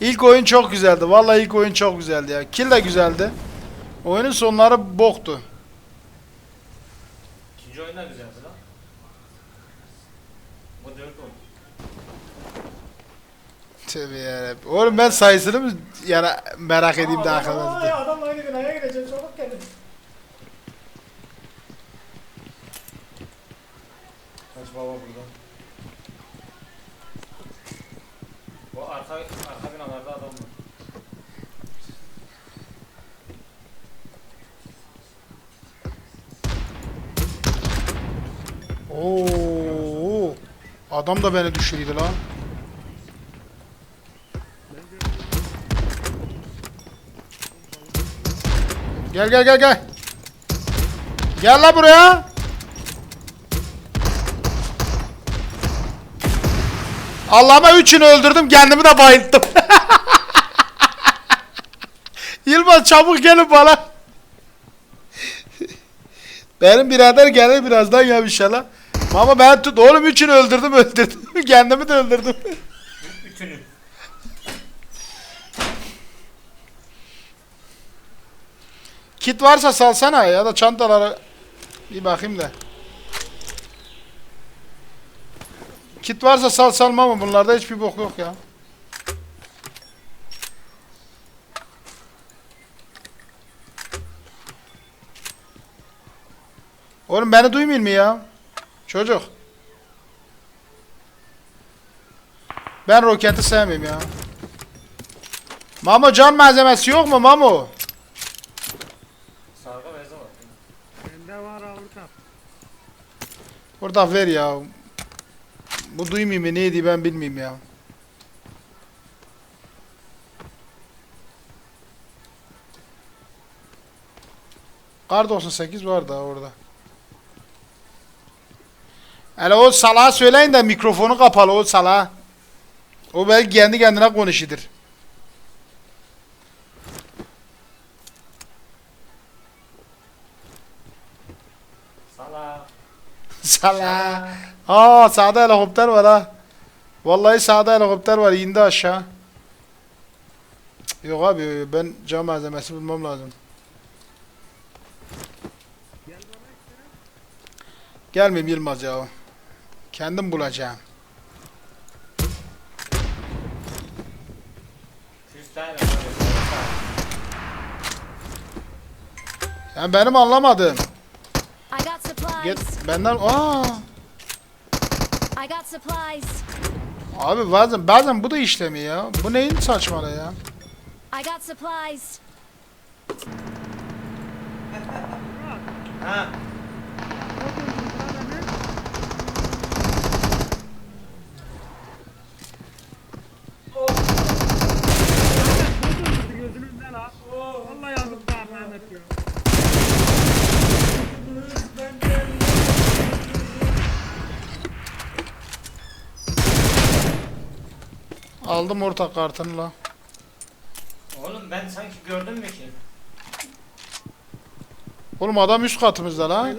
İlk oyun çok güzeldi. Vallahi ilk oyun çok güzeldi ya. Kill de güzeldi. Oyunun sonları boktu. İkinci oyun da güzeldi lan. Bu dört oldu. Tövbe yarabbim. Oğlum ben sayısını mı yani merak edeyim de Aa, aklımda. Ay adamla aynı binaya gireceğim çabuk gelin. Kaç baba burada. Bu arka, arka binalarda adam var. Oo. Adam da beni düşürdü lan. Gel gel gel gel. Gel la buraya. Allah'ıma üçünü öldürdüm kendimi de bayılttım. Yılmaz çabuk gelin bana. Benim birader gelir birazdan ya inşallah. Ama ben tut oğlum üçünü öldürdüm öldürdüm. Kendimi de öldürdüm. Üçünü. Kit varsa salsana ya da çantaları bir bakayım da. Kit varsa sal salma mı bunlarda hiçbir bok yok ya. Oğlum beni duymuyor mu ya? Çocuk. Ben roketi sevmiyorum ya. Mamo can malzemesi yok mu Mamo? Sarga beze var. Bende var Avrupa. Burada ver ya. Bu duymayayım mı neydi ben bilmiyorum ya. Kar 98 var da orada. Hele o salağa söyleyin de mikrofonu kapalı o salağa. O belki kendi kendine konuşudur. Sala. Salağa. Aa sağda helikopter var ha. Vallahi sağda helikopter var indi aşağı. Cık, Yok abi ben cam malzemesi bulmam lazım. Gelmeyeyim Yılmaz ya. Kendim bulacağım. Yani benim anlamadım. Get benden aa I got supplies. abi bazen bazen bu da işlemiyor ya. Bu neyin saçmalığı ya? I got supplies. Ha. Gözünüzden ha. Vallahi yazık daha Mehmet ya. Aldım ortak kartını la. Oğlum ben sanki gördüm mü ki? Oğlum adam üst katımızda la. Adam.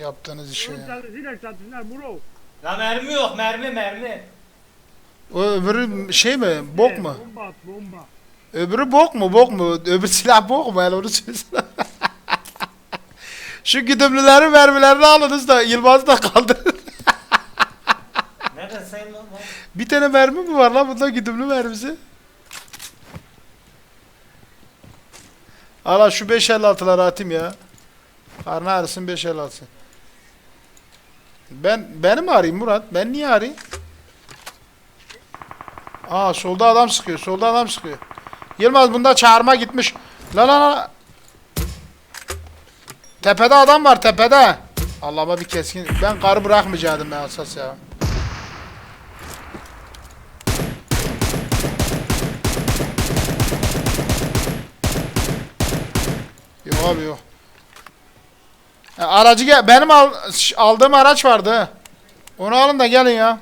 Yaptığınız işe Oğlum ya. bro. La mermi yok mermi mermi. O öbürü şey mi? Bok mu? Bomba at bomba. Öbürü bok mu? Bok mu? Öbür silah bok mu? Yani onu söylesene. Şu güdümlülerin mermilerini alınız da Yılmaz'ı da kaldırın. Lan lan? Bir tane mermi mi var lan bunda güdümlü mermisi? Ala şu 556'ları atayım ya. Karnı ağrısın 556. Ben beni mi arayayım Murat? Ben niye arayayım? Aa solda adam sıkıyor. Solda adam sıkıyor. Yılmaz bunda çağırma gitmiş. La la la. Tepede adam var tepede. Allah'ıma bir keskin. Ben karı bırakmayacaktım ben asas ya. Abi o. E, aracı gel. Benim al aldığım araç vardı. Onu alın da gelin ya.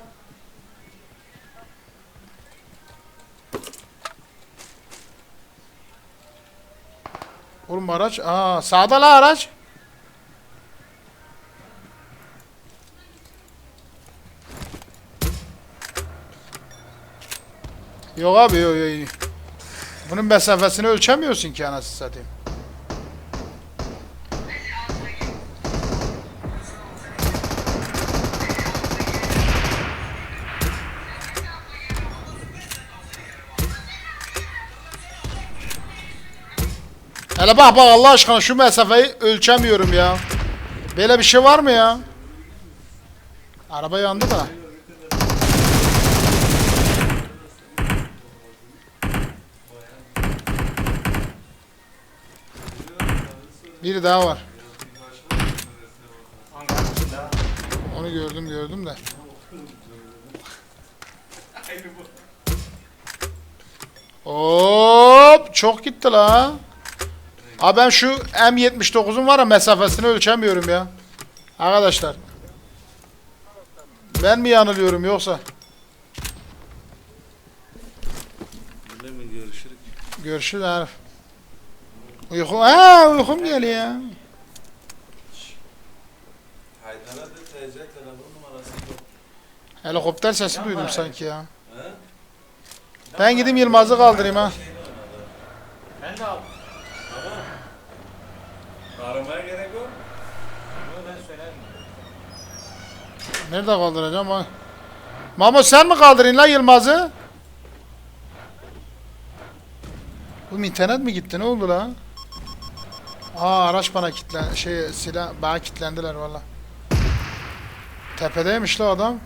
Oğlum araç. Aa sağda la araç. Yok abi yok yok. Bunun mesafesini ölçemiyorsun ki anasını satayım. Hele bak bak Allah aşkına şu mesafeyi ölçemiyorum ya. Böyle bir şey var mı ya? Araba yandı da. Biri daha var. Onu gördüm gördüm de. Hop çok gitti la. Abi ben şu M79'un var ya mesafesini ölçemiyorum ya. Arkadaşlar. Ben mi yanılıyorum yoksa? Öyle mi görüşürük? Görüşürüz Arif. Uykum, ha uykum geliyor ya. Haydar'a da TC telefon numarası yok. Helikopter sesi duydum sanki ya. Ben gideyim Yılmaz'ı kaldırayım ha. Ben de aldım. Aramaya gerek yok. Bunu ben söylerim. Nerede kaldıracağım ha? Mamo sen mi kaldırın lan Yılmaz'ı? Bu internet mi gitti? Ne oldu la? Aa araç bana kitlen şey silah bana kitlendiler valla. Tepedeymiş la adam.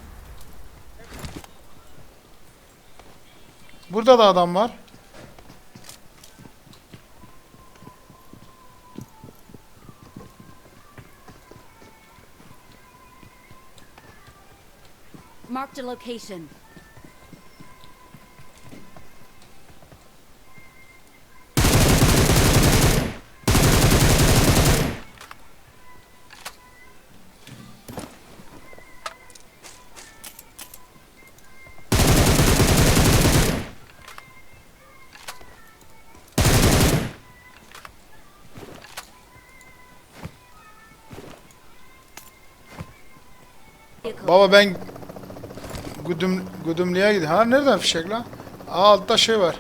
Burada da adam var. Marked a location. Baba ben Güdüm Güdümlü'ye gidiyorum. Ha nereden fişek lan? Aa altta şey var.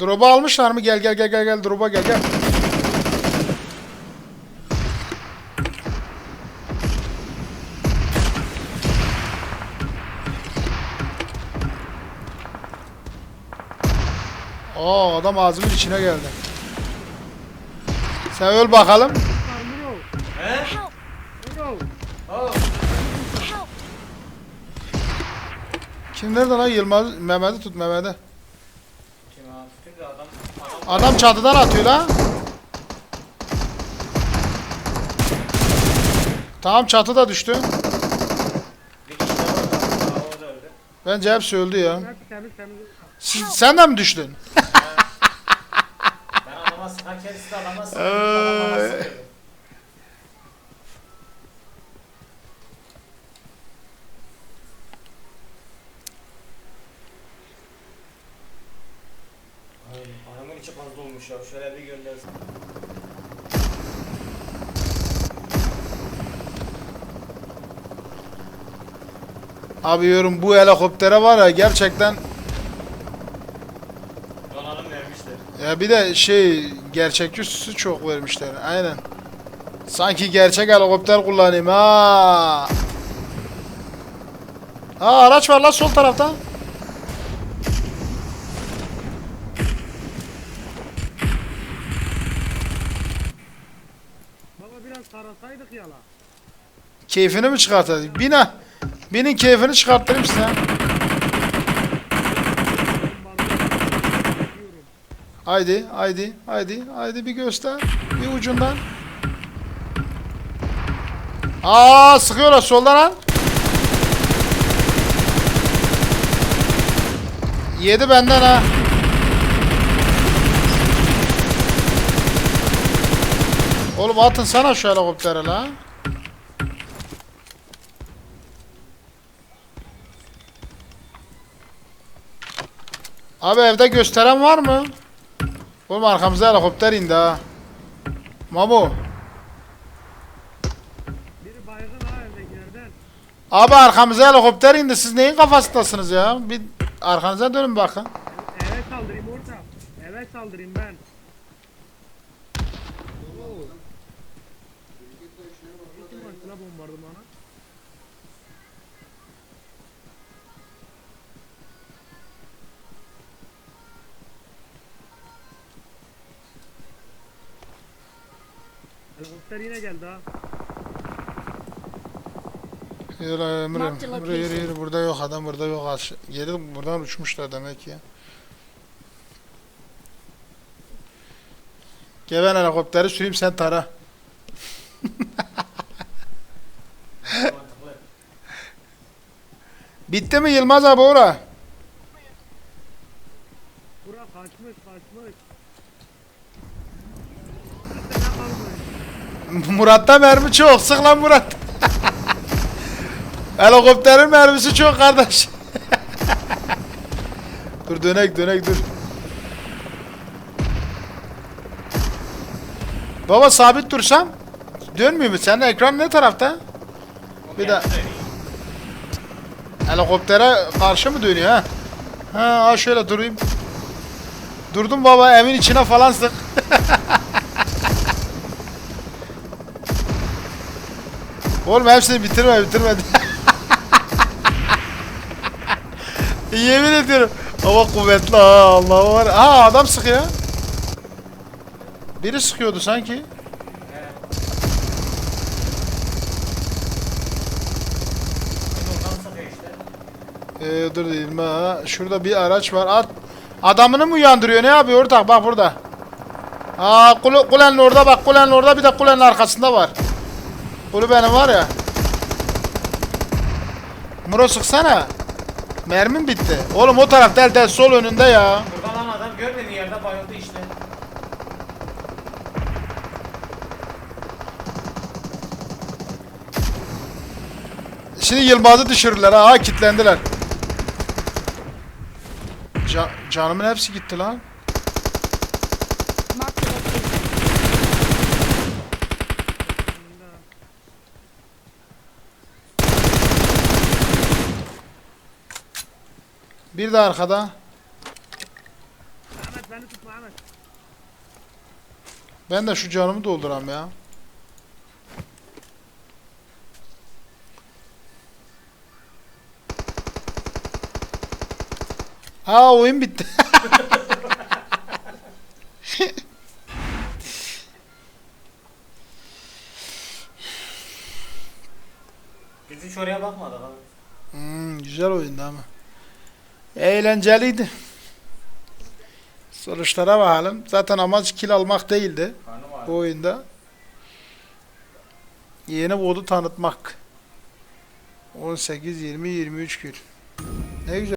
Drop'u almışlar mı? Gel gel gel gel gel drop'a gel gel. Aa adam ağzımın içine geldi. Sen öl bakalım. He? Kim nerede lan Yılmaz? Mehmet'i tut Mehmet'i. Adam, çatıdan atıyor lan. Tamam çatı da düştü. Bence hepsi öldü ya. Siz, sen de mi düştün? Sıkarken siz de. Ay, adamın içi fazla olmuş ya. Şöyle bir göndersin. Abi yorum bu helikoptere var ya gerçekten Donanım vermişler. ya bir de şey gerçekçi süsü çok vermişler. Aynen. Sanki gerçek helikopter kullanayım ha. Ha araç var lan sol tarafta. Baba biraz tarasaydık ya la. Keyfini mi çıkartayım? Bine. Binin keyfini çıkarttırayım size. Diyorum. Haydi, haydi, haydi, haydi bir göster. Bir ucundan. Aa sıkıyorlar soldan lan. Yedi benden ha. Oğlum atın sana şu helikoptere la. Abi evde gösteren var mı? Oğlum arkamıza helikopter indi ha. Mamo. Biri baygın ha evdekilerden. Abi arkamıza helikopter indi. Siz neyin kafasındasınız ya? Bir arkanıza dönün bakın. Eve saldırayım orta. Eve saldırayım ben. Helikopter yine geldi ha. Yürü Emre. Marked Yürü yürü location. yürü. Burada yok adam burada yok. Aş- Geri buradan uçmuşlar demek ya. Gel ben helikopteri süreyim sen tara. Bitti mi Yılmaz abi ora? Bura kaçmış kaçmış. Murat'ta mermi çok. Sık lan Murat. Helikopterin mermisi çok kardeş. dur dönek dönek dur. Baba sabit dursam dönmüyor mu? Senin ekran ne tarafta? Bir de helikoptere karşı mı dönüyor? Ha, ha şöyle durayım. Durdum baba evin içine falan sık. Oğlum hepsini bitirme bitirme. Yemin ediyorum. Ama kuvvetli ha Allah var. Ha adam sıkıyor. Biri sıkıyordu sanki. Ee, dur diyeyim ha. Şurada bir araç var. At. Adamını mı uyandırıyor? Ne yapıyor ortak? Bak burada. Aa kule, kulenin orada bak. Kulenin orada bir de kulenin arkasında var. Kule benim var ya. Muro sıksana. Mermim bitti. Oğlum o taraf del del sol önünde ya. Buradan lan adam görmediği yerde bayıldı işte. Şimdi Yılmaz'ı düşürürler ha. ha kitlendiler. Ca- canımın hepsi gitti lan. Bir de arkada. Ahmet beni tutma Ahmet. Ben de şu canımı dolduram ya. Ha oyun bitti. Biz hiç oraya bakmadık abi. Hmm, güzel oyundu ama. Eğlenceliydi. Sonuçlara bakalım. Zaten amaç kill almak değildi bu oyunda. Yeni modu tanıtmak. 18, 20, 23 gün. Ne güzel.